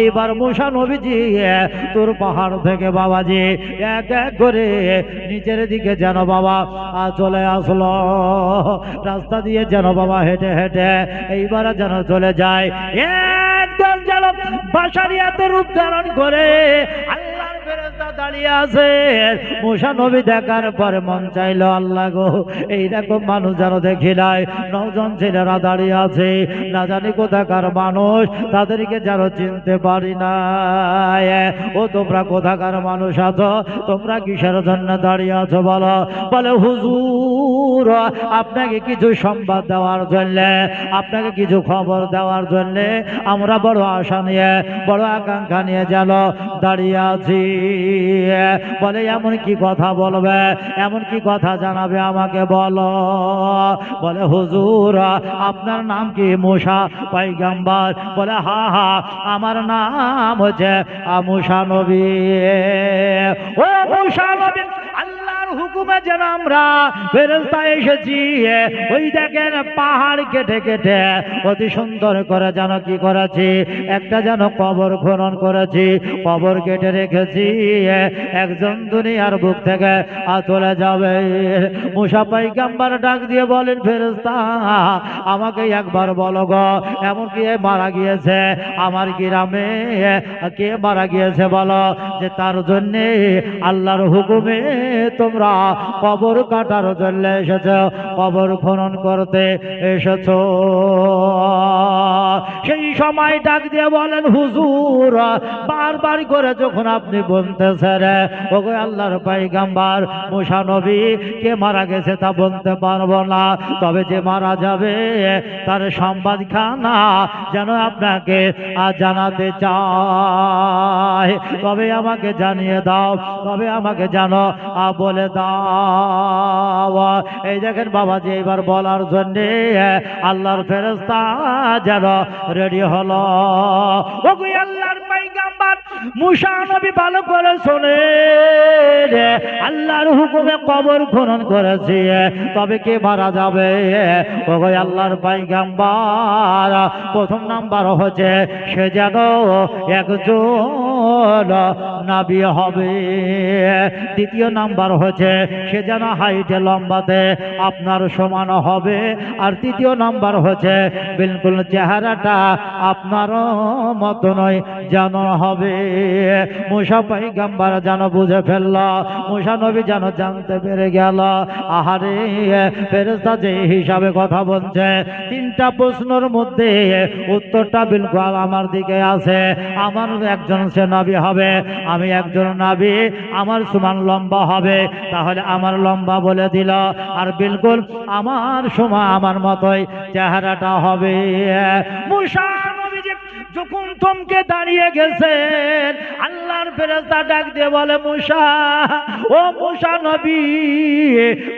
এইবার মুসা নবীজি তোর পাহাড় থেকে বাবাজি এক এক করে নিচের দিকে যেন বাবা চলে আসলো। রাস্তা দিয়ে যেন বাবা হেঁটে হেঁটে এইবার যেন চলে যায়। একদম যেন বাসারিয়াতে রূপ ধারণ করে। ফেরেশতা দাঁড়িয়ে আছে। মুসা নবী দেখার পরে মন চাইল, আল্লাহ গো, এইরকম মানুষ যেন দেখি নাই। নজন ছেলেরা দাঁড়িয়ে আছে। না জানি কোথাকার মানুষ, তাদেরকে যেন চিনতে পারি না ও, তোমরা কোথাকার মানুষ আছো? তোমরা কিসের জন্য দাঁড়িয়ে আছো বলো? বলে, হুজুর আপনাকে কিছু সংবাদ দেওয়ার জন্য, আপনাকে কিছু খবর দেওয়ার জন্য আমরা বড় আশা নিয়ে, বড় আকাঙ্ক্ষা নিয়ে যেন দাঁড়িয়ে আছি। বলে এমন কি কথা বলবে? এমন কি কথা জানাবে আমাকে বলো? বলে, হুজুর, আপনার নাম কি মুসা পাইগাম্বার বলে, হা হা, আমার নাম হচ্ছে মুসা নবী। ও মুসা নবী আল্লাহর হুকুমে যেন আমরা ফেরেস্তা এসেছি ওই দেখেন পাহাড় কেটে কেটে অতি সুন্দর করে যেন কি করেছি, একটা যেন কবর খনন করেছি, কবর কেটে রেখেছি একজন দুনিয়ার বুক থেকে আ চলে যাবে। মুসা পাইগাম্বার ডাক দিয়ে বলেন ফেরেস্তা আমাকে একবার বলো গো, এমন কি মারা গিয়েছে আমার গ্রামে? কে মারা গিয়েছে বলো? যে তার জন্যে আল্লাহর হুকুমে তোমরা কবর কাটার জন্য এসেছ, কবর খনন করতে এসেছ। সেই সময় ডাক দিয়ে বলেন, হুজুর, বারবার করে যখন আপনি বলতেছেন, ওগো আল্লাহর পাইগাম্বার নবী, কে মারা গেছে তা বলতে পারব না। তবে যে মারা যাবে, তার সংবাদ খানা যেন আপনাকে আজ জানাতে চায়। তবে আমাকে জানিয়ে দাও, তবে আমাকে জানো বলে এই দেখেন এবার বলার জন্যে আল্লাহর ফেরস্তা যেন রেডি হলো। আল্লাহর ভালো করে শোনে আল্লাহর হুকুমে কবর খনন তবে কে মারা যাবে? গো আল্লাহর পাইগাম্বার প্রথম নাম্বার হচ্ছে সে যেন একজন নাবি হবে। দ্বিতীয় নাম্বার হচ্ছে সে যেন হাইটে লম্বাতে আপনার সমান হবে। আর তৃতীয় নাম্বার হচ্ছে বিলকুল চেহারাটা আপনার মতো নয়, যেন হবে। মুসা পাইগাম্বার যেন বুঝে ফেলল, মুসা নবী যেন জানতে পেরে গেল, আহারে ফেরেস্তা যে হিসাবে কথা বলছে, তিনটা প্রশ্নের মধ্যে উত্তরটা বিলকুল আমার দিকে আছে আমার একজন সে নবী হবে, আমি একজন নাবি, আমার সমান লম্বা হবে। তাহলে আমার লম্বা বলে দিল, আর বিলকুল আমার সময় আমার মতোই চেহারাটা হবে। মুসা নবীজি যখন থমকে দাঁড়িয়ে গেছেন আল্লাহর ফেরেস্তা ডাক দিয়ে বলে মুসা ও মুসা নবী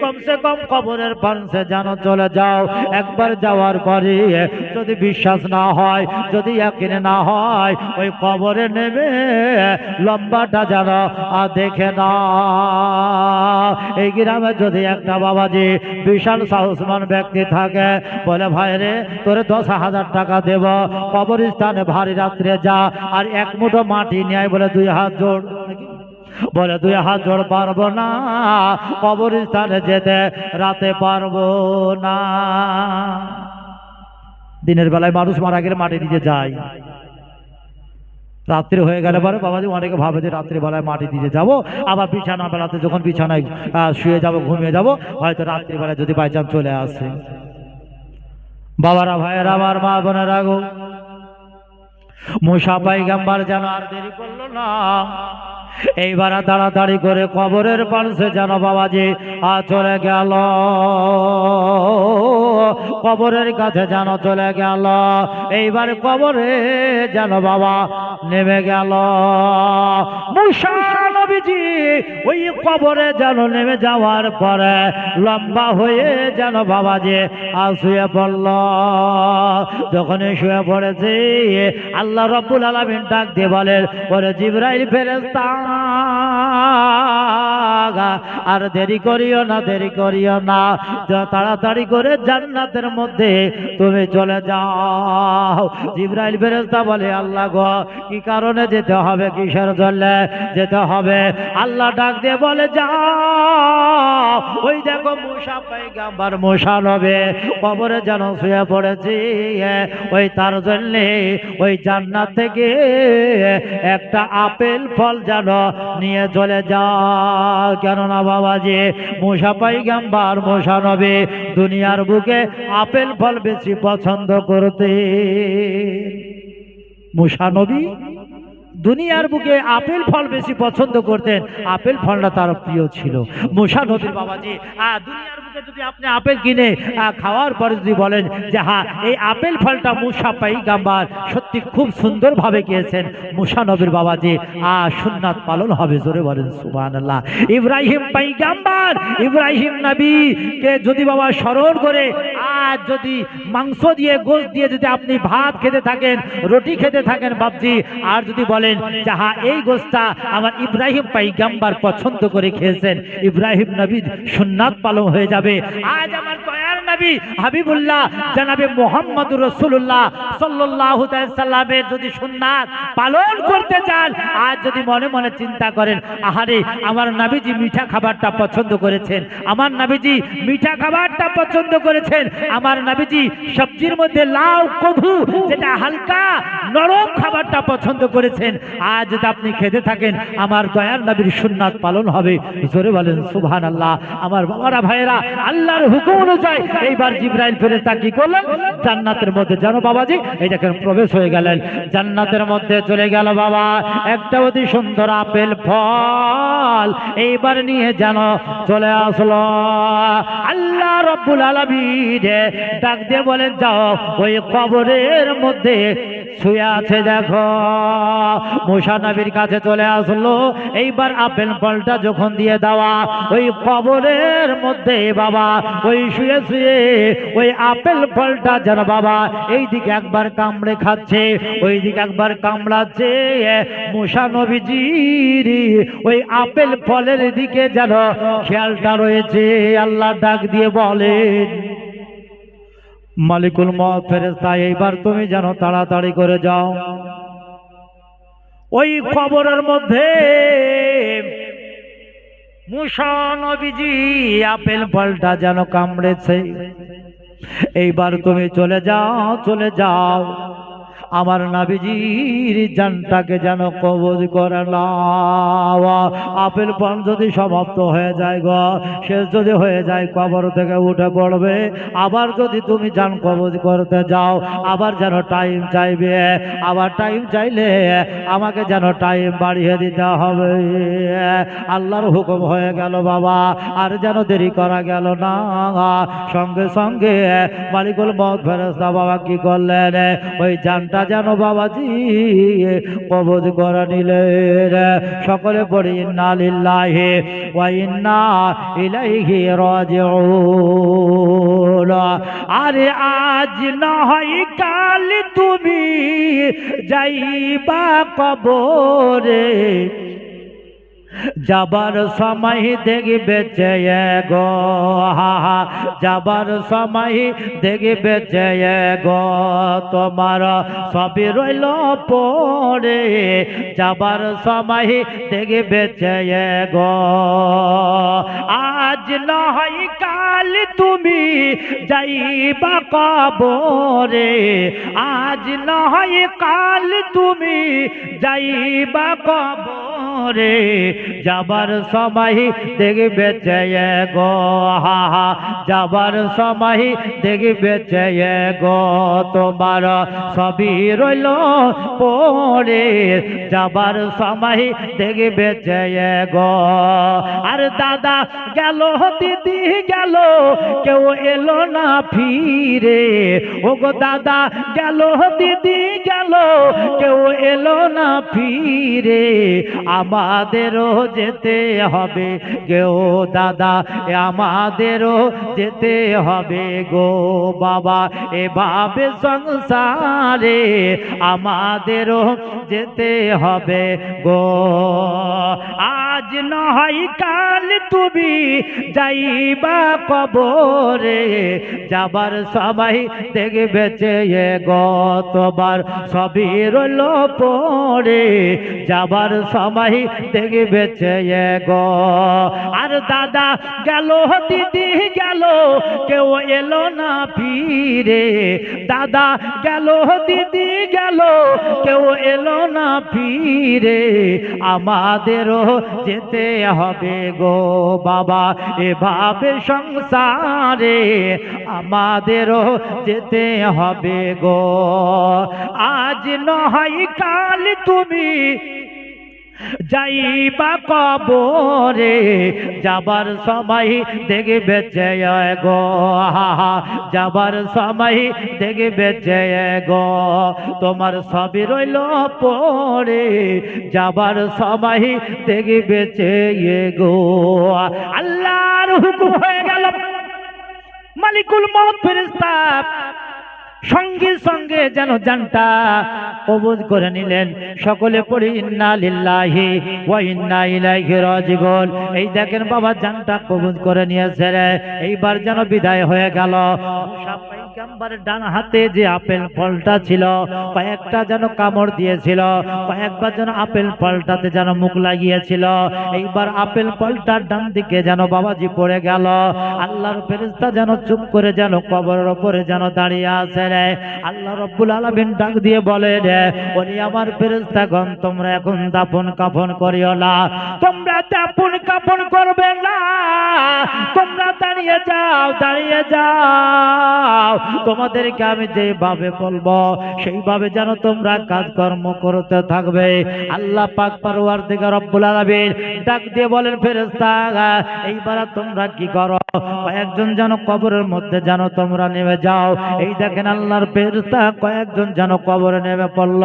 কমসে কম কবরের পাশে যেন চলে যাও একবার যাওয়ার পরে যদি বিশ্বাস না হয় যদি একিনে না হয় ওই কবরে নেমে লম্বাটা যেন আ, দেখে না। এই গ্রামে যদি একটা বাবাজি বিশাল সাহসমান ব্যক্তি থাকে বলে ভাই রে তোরে দশ হাজার টাকা দেব কবরস্থানে ভারী রাত্রে যা, আর এক মুঠো মাটি নেয় বলে দুই হাত জোড়। বলে দুই হাত জোড় পারব না, কবরস্থানে যেতে রাতে পারব না। দিনের বেলায় মানুষ মারা গেলে মাটি দিতে যায়। রাত্রি হয়ে গেলে পরে বাবাজি অনেকে ভাবে যে রাত্রিবেলায় মাটি দিতে যাব, আবার বিছানা বেলাতে যখন বিছানায় শুয়ে যাব, ঘুমিয়ে যাব, হয়তো রাত্রিবেলায় যদি বাই চান্স চলে আসে। বাবারা, ভাইয়েরা, আমার মা বোনেরা গো মুসা পাইগাম্বার যেন আর দেরি করল না। এইবার তাড়াতাড়ি করে কবরের পাশে যেন বাবাজি আ চলে গেল। কবরের কাছে যেন চলে গেল। এইবার কবরে যেন বাবা নেমে গেল। মুসা নবীজি, ওই কবরে যেন নেমে যাওয়ার পরে লম্বা হয়ে যেন বাবাজি আর শুয়ে পড়ল। যখন শুয়ে পড়েছে, আল্লাহ রব্বুল আলমিন ডাক দিয়ে বলেন, ওরে জিব্রাইল ফেরেস্তা আর দেরি করিও না, দেরি করিও না। তাড়াতাড়ি করে জান্নাতের মধ্যে তুমি চলে যাও। জিব্রাইল ফেরেশতা বলে, আল্লাহ গো, কি কারণে যেতে হবে? কিসের জন্য যেতে হবে? আল্লাহ ডাক দিয়ে বলে, যাও। ওই দেখো মূসা পাইগাম্বার মূসা নবে কবরে যেন শুয়ে পড়েছি। ওই তার জন্যে ওই জান্নাত থেকে একটা আপেল ফল যেন নিয়ে চলে যাও কেননা বাবাজি মূসা পাইগাম্বার মশা নবে দুনিয়ার বুকে আপেল ফল বেশি পছন্দ করতে মশা নবী দুনিয়ার বুকে আপেল ফল বেশি পছন্দ করতেন। আপেল ফলটা তার প্রিয় ছিল। মুসা নবীর বাবাজি আহ, দুনিয়ার বুকে যদি আপনি আপেল কিনে খাওয়ার পরে যদি বলেন যে হ্যাঁ এই আপেল ফলটা মুসা পাই গাম্বার সত্যি খুব সুন্দরভাবে গিয়েছেন মুসা নবীর বাবাজি আহ সুন্নাত পালন হবে। জোরে বলেন সুবান আল্লাহ ইব্রাহিম পাই গাম্বার ইব্রাহিম নবীকে যদি বাবা স্মরণ করে, আজ যদি মাংস দিয়ে, গোশ দিয়ে যদি আপনি ভাত খেতে থাকেন, রুটি খেতে থাকেন বাবজি আর যদি বলেন যাহা এই গোশটা আমার ইব্রাহিম পাইগাম্বার পছন্দ করে খেয়েছেন। ইব্রাহিম নবী সুন্নাত পালন হয়ে যাবে। আজ আমার দয়ার নবী হাবিবুল্লাহ, জানাবে মোহাম্মদ রসুল্লাহ সাল্লাহ সাল্লামের যদি সুন্নাত পালন করতে চান আজ যদি মনে মনে চিন্তা করেন, আহারে আমার নাবিজি মিঠা খাবারটা পছন্দ করেছেন, আমার নাবিজি মিঠা খাবারটা পছন্দ করেছেন, আমার নাবিজি সবজির মধ্যে লাউ কভু যেটা হালকা নরম খাবারটা পছন্দ করেছেন আজ যদি আপনি খেতে থাকেন, আমার দয়ার নবীর সুন্নাত পালন হবে। জোরে বলেন সুবহান আল্লাহ আমার বাবারা, ভাইয়েরা, আল্লাহর হুকুম অনুযায়ী এইবার জিব্রাইল ফেরেশতা কি করলেন? জান্নাতের মধ্যে জানো বাবাজি, এই দেখেন প্রবেশ হয়ে গেলেন। জান্নাতের মধ্যে চলে গেল বাবা, একটা অতি সুন্দর আপেল ফল। এইবার নিয়ে যেন চলে আসলো। আল্লাহ রব্বুল আলমিন ডাক দিয়ে বলেন, যাও ওই কবরের মধ্যে শুয়ে আছে দেখো। মুসা নবীর কাছে চলে আসলো। এইবার আপেল ফলটা যখন দিয়ে দেওয়া, ওই কবরের মধ্যে বাবা, ওই শুয়ে শুয়ে ওই আপেল ফলটা যেন বাবা এই দিকে একবার কামড়ে খাচ্ছে ওই দিকে একবার কামড়াচ্ছে। মুসা নবীজির ওই আপেল ফলের দিকে যেন খেয়ালটা রয়েছে। আল্লাহ ডাক দিয়ে বলেন মালিকুল মত ফেরেস্তা এইবার তুমি যেন তাড়াতাড়ি করে যাও। ওই খবরের মধ্যে মুসা নবীজি আপেল ফলটা যেন কামড়েছে। এইবার তুমি চলে যাও চলে যাও। আমার নাবিজির জানটাকে যেন কবজ করে নাও। আপেল পান যদি সমাপ্ত হয়ে যায় গো, শেষ যদি হয়ে যায়, কবর থেকে উঠে পড়বে। আবার যদি তুমি জান কবজ করতে যাও, আবার যেন টাইম চাইবে। আবার টাইম চাইলে আমাকে যেন টাইম বাড়িয়ে দিতে হবে। আল্লাহর হুকুম হয়ে গেল বাবা, আর যেন দেরি করা গেল না। সঙ্গে সঙ্গে মালিকুল মত ফেরস্তা বাবা কি করলেন? ওই জানটা যেন বাবাজি কবজ করা নিলেন সকলে পড়ি, ইন্না লিল্লাহি ওয়া ইন্না ইলাইহি রাজিউন। আরে আজ না হয় কাল তুমি যাইবা কবরে। যাবার সময় দেখবে চেয়ে গো, হা যাবার সময় দেখবে চেয়ে গো, তোমার সবই রইল পড়ে যাবার সময় দেখবে চেয়ে গো, আজ নয় কাল তুমি যাইবা কবরে। আজ নয় কাল তুমি যাইবা কবরে। যাবার সময় দেখবে চেয়ে গো, হা হা, যাবার সময় দেখবে চেয়ে গো, তোমার সবই রইল পড়ে যাবার সময় দেখবে চেয়ে গো। আর দাদা গেল, দিদি গেল, কেউ এলো না ফিরে। ও গো দাদা গেল, দিদি গেল, কেউ এলো না ফিরে। আমাদেরও যেতে হবে গেও দাদা আমাদেরও যেতে হবে গো বাবা এভাবে সংসারে আমাদেরও যেতে হবে গো। আজ নয় কাল তুমি যাইবা কবরে, যাবার সবাই দেখবে চেয়ে গতবার, সবই রইল পরে, যাবার সময় দেখবে চেয়ে গো। আর দাদা গেল, দিদি গেল, কেউ এলো না ফিরে। দাদা গেল, দিদি গেল, কেউ এলো না ফিরে। আমাদেরও যেতে হবে গো বাবা, এভাবে সংসারে আমাদেরও যেতে হবে গো। আজ নয় কাল তুমি যাইবা কবরে, যাবার সময় দেখবে চেয়ে গো যাবার সময় দেখবে চেয়ে গো। তোমার সবই রইল পরে, যাবার সময় দেখবে চেয়ে গো। আল্লাহর হুকুম হয়ে গেল। মালিকুল মত ফেরেস্তা সঙ্গে সঙ্গে যেন জানটা কবুজ করে নিলেন। সকলে পড়ি, ইন্না লিল্লাহি ওয়া ইন্না ইলাইহি রাজিউন এই দেখেন বাবা জানটা কবুজ করে নিয়েছে রে। এইবার যেন বিদায় হয়ে গেল। পয়গম্বরের ডান হাতে যে আপেল ফলটা ছিল, কয়েকটা যেন কামড় দিয়েছিল, কয়েকবার যেন আপেল ফলটাতে যেন মুখ লাগিয়েছিল। এইবার আপেল ফলটার ডান দিকে যেন বাবাজি পড়ে গেল। আল্লাহর ফেরেশতা যেন চুপ করে যেন কবরের ওপরে যেন দাঁড়িয়ে আছে রে। আল্লাহ রব্বুল আলামিন ডাক দিয়ে বলে রে, ওরে আমার ফেরেশতাগণ, তোমরা এখন দাফন কাফন করিও না। তোমরা দাফন কাফন করবে না। তোমরা দাঁড়িয়ে যাও দাঁড়িয়ে যাও। তোমাদেরকে আমি যেভাবে বলব, সেইভাবে যেন তোমরা কাজকর্ম করতে থাকবে। আল্লাহ পাক পারওয়ার থেকে রব্বুল আলামিন ডাক দিয়ে বলেন, ফেরেশতা, এইবার তোমরা কি করো? কয়েকজন যেন কবরের মধ্যে যেন তোমরা নেমে যাও। এই দেখেন আল্লাহর ফেরেশতা কয়েকজন যেন কবরে নেমে পড়ল।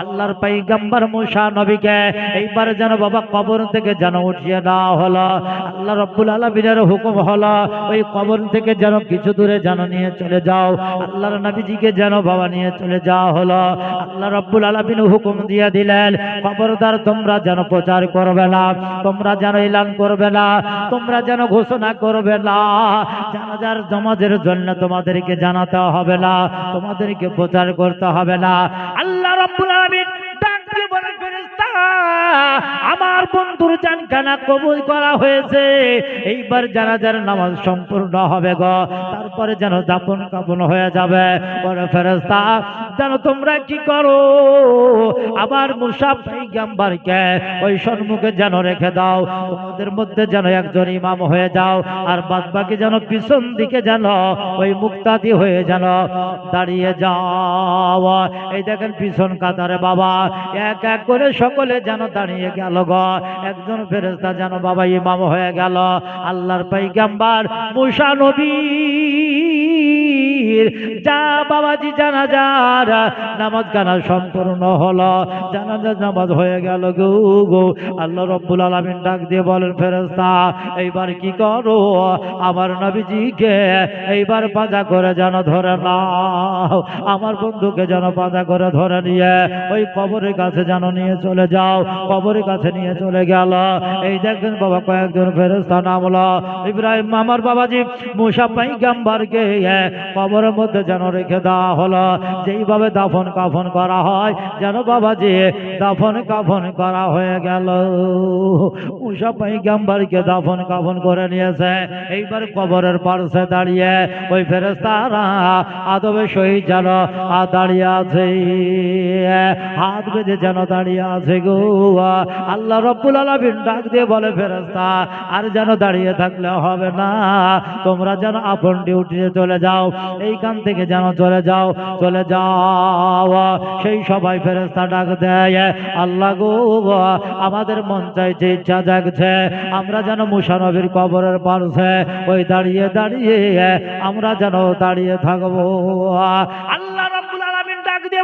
আল্লাহর পাইগাম্বার মুসা নবীকে এইবার যেন বাবা কবর থেকে যেন উঠিয়ে দেওয়া হলো। আল্লাহ রব্বুল আলমিনের হুকুম হলো, ওই কবর থেকে যেন কিছু দূরে যেন নিয়ে চলে যাও। আল্লাহর নবীজিকে যেন বাবা নিয়ে চলে যাওয়া হলো। আল্লাহ রব্বুল আলমিন হুকুম দিয়ে দিলেন, খবরদার তোমরা যেন প্রচার করবে না, তোমরা যেন এলান করবে না, তোমরা যেন ঘোষণা করবে না। জানাজার জমাজের জন্য তোমাদেরকে জানাতে হবে না, তোমাদেরকে প্রচার করতে হবে না। আল্লাহ রব্বুল আলামিন আমার বন্ধুর জানখানা কবুল করা হয়েছে। এইবার জানাজার নামাজ সম্পূর্ণ হবে গো, তারপরে যেন দাপন কাপন হয়ে যাবে। পরে ফেরেশতা যেন তোমরা কি করো? আবার মুসা পাইগাম্বারকে ওই সম্মুখে যেন রেখে দাও। তোমাদের মধ্যে যেন একজন ইমাম হয়ে যাও, আর বাদ বাকি যেন পিছন দিকে যেন ওই মুক্তাদি হয়ে যেন দাঁড়িয়ে যাও এই দেখেন পিছন কাতারে বাবা, এক এক করে সকলে যেন দাঁড়িয়ে গেল গ। একজন ফেরেস্তা যেন বাবা ইমাম হয়ে গেল। আল্লাহর পাইগাম্বার মুসা নবী। যা বাবাজি জানা যার নামাজ গানা সম্পূর্ণ হলো। জানাজা নামাজ হয়ে গেল গো গো। আল্লাহ রব্বুল আলামিন ডাক দিয়ে বলেন ফেরেস্তা এইবার কি করো? আমার নবীজিকে এইবার পাজা করে যেন ধরে নাও। আমার বন্ধুকে যেন পাজা করে ধরে নিয়ে, ওই কবরের কাছে যেন নিয়ে চলে যাও। কবরের কাছে নিয়ে চলে গেল। এই দেখবেন বাবা কয়েকজন ফেরেস্তা নামলো। ইব্রাহিম, আমার বাবাজি, মুসা পাইগাম্বারকে কবরের মধ্যে যেন রেখে দেওয়া হলো। যেইভাবে দাফন কাফন করা হয়, যেন বাবাজি দাফন কাফন করা হয়ে গেল। উষা পাইগাম্বারকে দাফন কাফন করে নিয়েছে। এইবার কবরের পার্শ্বে দাঁড়িয়ে ওই ফেরেস্তারা আদবে শহীদ যেন আ দাঁড়িয়ে আছে। হাত বেঁধে যেন দাঁড়িয়ে আছে গো। আল্লাহ রব্বুল আলামিন ডাক দিয়ে বলে ফেরেস্তা আর যেন দাঁড়িয়ে থাকলে হবে না। তোমরা যেন আপন ডিউটিতে চলে যাও। এইখান থেকে যেন চলে যাও চলে যাও। সেই সবাই ফেরেস্তা ডাক দেয়, আল্লাহ গো, আমাদের মন চাইছে ইচ্ছা জাগছে, আমরা যেন মুসানবীর কবরের পারছে ওই দাঁড়িয়ে দাঁড়িয়ে আমরা যেন দাঁড়িয়ে থাকব। আল্লাহ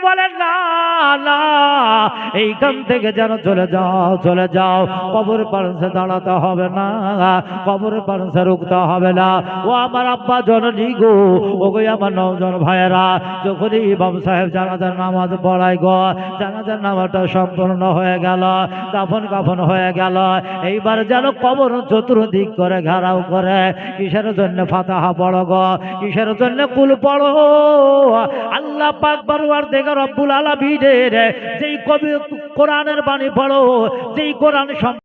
বলেন, না না, এইখান থেকে যেন চলে যাও চলে যাও। কবর দাঁড়াতে হবে না, কবর রুখতে হবে না। ও আমার আব্বা জননী গো, ও গো আমার নজন ভাইয়েরা, যখনই ইমাম সাহেব জানাজার নামাজ পড়াই গো, জানাজার নামাজটা সম্পূর্ণ হয়ে গেল, দাফন কাফন হয়ে গেল। এইবার যেন কবর চতুর্দিক করে ঘেরাও করে। কিসের জন্য ফাতাহা পড়ো গো? কিসের জন্য কুল পড়ো? আল্লাহ পাক দেখে রব্বুল আলমীদের যেই কবি কোরআনের বাণী পড়ো যেই কোরআন